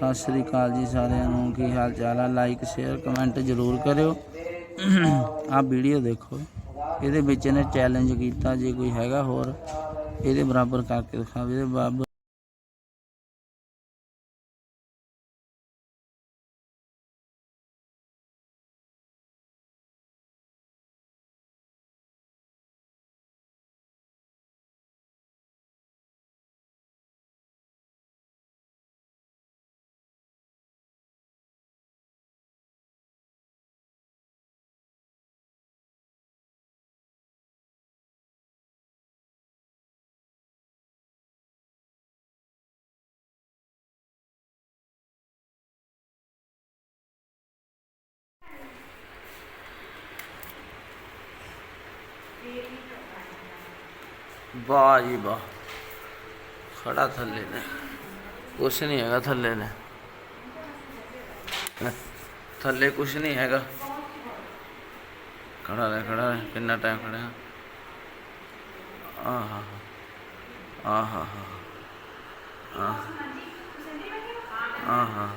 ਸਤਿ ਸ੍ਰੀ ਅਕਾਲ ਜੀ ਸਾਰਿਆਂ ਨੂੰ, ਕੀ ਹਾਲ ਚਾਲ ਆ? ਲਾਈਕ ਸ਼ੇਅਰ ਕਮੈਂਟ ਜ਼ਰੂਰ ਕਰਿਓ। ਆਹ ਵੀਡੀਓ ਦੇਖੋ। ਇਹਦੇ ਵਿੱਚ ਇਹਨੇ ਚੈਲੰਜ ਕੀਤਾ, ਜੇ ਕੋਈ ਹੈਗਾ ਹੋਰ, ਇਹਦੇ ਬਰਾਬਰ ਕਰਕੇ ਦਿਖਾਵੇ ਇਹਦੇ ਬਰਾਬਰ ਵਾਹ ਜੀ ਵਾਹ। ਖੜਾ ਥੱਲੇ ਨੇ। ਕੁਛ ਨਹੀਂ ਹੈਗਾ ਥੱਲੇ ਨੇ। ਥੱਲੇ ਕੁਛ ਨਹੀਂ ਹੈਗਾ। ਖੜਾ ਰਹਿ ਖੜਾ ਰਹਿ। ਕਿੰਨਾ ਟਾਈਮ ਖੜਿਆ? ਆਹਾ। ਆਹਾ ਆਹਾ ਆਹਾ।